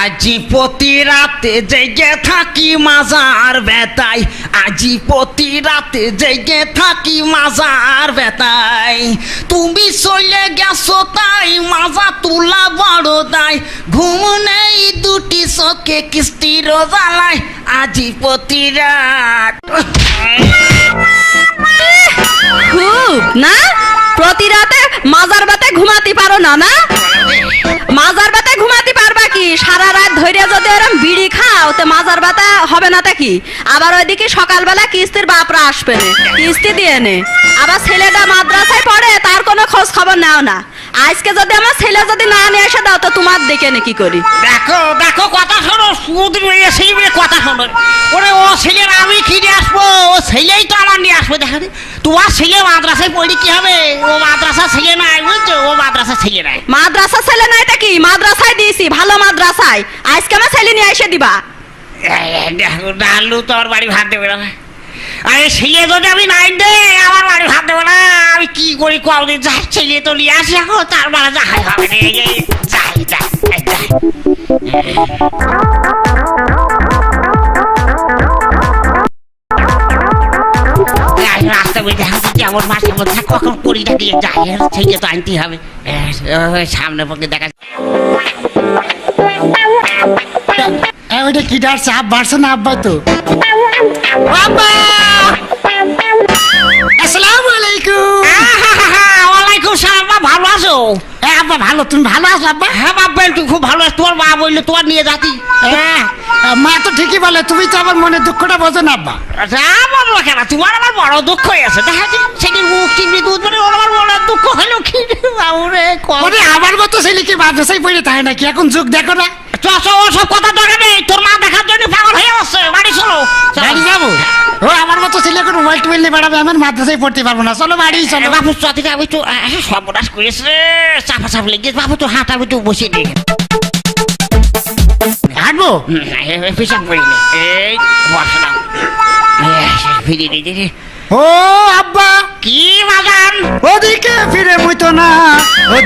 আজি প্রতি রাতে জেগে থাকি মাজার বেতাই আজি প্রতি রাতে জেগে থাকি মাজার বেতাই তুমি চলে গেছো তাই মাজা তুলা বড় দাই ঘুম নেই দুটি চোখে কিস্তির জ্বালাই আজি প্রতি রাত না? প্রতি রাতে মাজার বাতে ঘুমাতে পারো না না? সারা যদি এরম বিড়ি খাও, তো মাজার বাতা হবে না তা কি? আবার ওইদিকে সকালবেলা কিস্তির বাপরা আসবে কিস্তি দিয়ে নে। আবার ছেলেটা মাদ্রাসায় পড়ে, তার কোনো খোঁজ খবর নেও না। আজকে যদি আমার ছেলে যদি না নিয়ে এসে দাও তো তোমার দিকে নে কি করি। দেখো দেখো কথা শোনো সুদ সেই কথা শোনো। ওরে ও ছেলের আমি কি নিয়ে আসব? ও ছেলেই তো আমার নিয়ে আসব দেখা তোমার ছেলে মাদ্রাসায় পড়ি কি হবে? ও মাদ্রাসা ছেলে নাই বুঝছ? ও মাদ্রাসা ছেলে নাই। মাদ্রাসা ছেলে নাই তা কি? মাদ্রাসায় দিয়েছি ভালো মাদ্রাসায়। আজকে আমার ছেলে নিয়ে এসে দিবা। দেখো ডালু তোর বাড়ি ভাত দেবে না। আরে ছেলে যদি আমি নাই দে আমার বাড়ি ভাত দেবে না আমি কি করি কদিন যাই ছেলে তো নিয়ে আসি এখন তার মানে যাই হবে যাই যাই রাস্তা মধ্যে কখন কুড়িটা দিয়ে যাই ছেলে তো আনতেই হবে। সামনে পক্ষে দেখা ওইটা কি ডাকছে আব বাড়ছে না আব্বা তো? বাবা আব্বা ভালো তুমি ভালো আছো আব্বা? হ্যাঁ বাবা একটু খুব ভালো আছো। তোর মা বলল তোর নিয়ে যাতি। হ্যাঁ মা তো ঠিকই বলে তুমি তো আমার মনে দুঃখটা বোঝো না আব্বা। যা কেন তোমার আমার বড় দুঃখ হয়ে আছে। দেখা সেদিন মুখ চিংড়ি দুধ মানে ওর আমার বড় দুঃখ হলো কি? বাবুরে আমার মতো ছেলে কি মাদ্রাসায় পড়ে থাকে নাকি? এখন যুগ দেখো না। চল ওসব কথা নিয়ে বেড়াবে আমার মাদ্রাসায় পড়তে পারব না। চলো বাড়ি চলো। বাবু চাতে আমি তো সর্বনাশ করেছে। রে চাপা চাপ লেগে বাবু তো হাত আমি তো বসে দিই। হাঁটবো? পেশাব করি নে। এই বসলাম ফিরে ও আব্বা!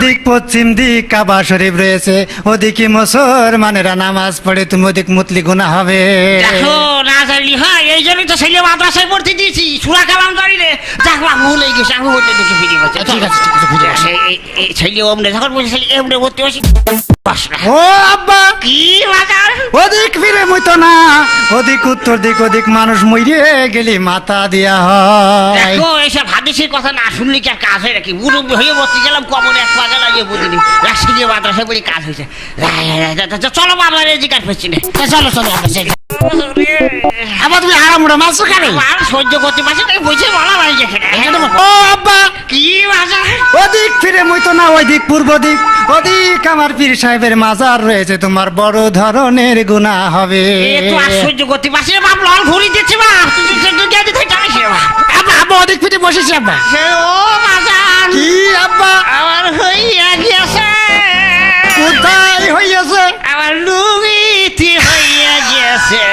ওদিক পশ্চিম দিক কাবা শরীফ রয়েছে ওদিকে মুসলমানেরা নামাজ পড়ে তুমি ওদিক মুতলি গুণা হবে। দেখো না জানলি হ্যাঁ এই জন্যই তো ছেলে মাদ্রাসায় পড়তে দিয়েছি। সুরা কালাম জানি রে। যাক বা ভুল হয়ে গেছে আমি বলতে দেখে ফিরে বসে ঠিক আছে, ঠিক আছে, ফিরে আসো। এই ছেলে অমনে যখন বলছে ছেলে এমনে ভর্তি না। ও আব্বা! কি বাজার? ওদিক মুইতো না। ওদিক উত্তর দিক ওদিক মানুষ মইরে গেলি মাথা দিয়া হয়। দেখো এইসব হাদিসের কথা না শুনলে কি আর কাজ হয় নাকি? মুরব্বী হয়ে বসতে গেলাম কমন এক পাগা লাগিয়ে বুঝিনি ছেলে মাদ্রাসায় পড়ে কাজ হয়েছে। চলো বাবা রে জিজ্ঞাস করছি না চলো চলো। আবার তুমি হারামুড়া মারছো কেন আর সহ্য করতে পারছি বুঝে বলা ভাই যেখানে। বাজার ওদিক ফিরে মুইতো না ওইদিক পূর্ব দিক। ওদিক আমার পীর সাহেবের মাজার রয়েছে তোমার বড় ধরনের গুণা হবে। এ তো আর সহ্য করতে পারছি না বাপ লল ঘুরি দিচ্ছি বাপ। তুই বাপ। আব্বা আব্বা ওদিক বসেছি আব্বা। ও বাজার কি আব্বা? আমার হইয়া গিয়েছে। কোথায় হইয়াছে? আমার লুঙ্গিটি হইয়া গিয়েছে।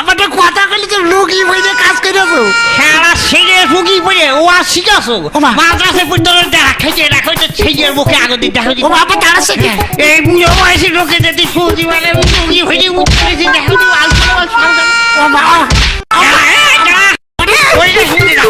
আমার তো কথা কইলে তো লুকি বইতে কাজ করেছ খেলা সেরে রুগী পড়ে ও শিখাছো ওমা। মাদ্রাসে পর্যন্ত দেখা খেতে দেখা হচ্ছে ছেলের মুখে আগে দিতে দেখো ও বাবা তারা শেখে এই বুড়ো বয়সে লোকে যদি সৌদি মানে রুগী হয়ে উঠতে দেখা হচ্ছে আলসা ও বাবা ওই যে না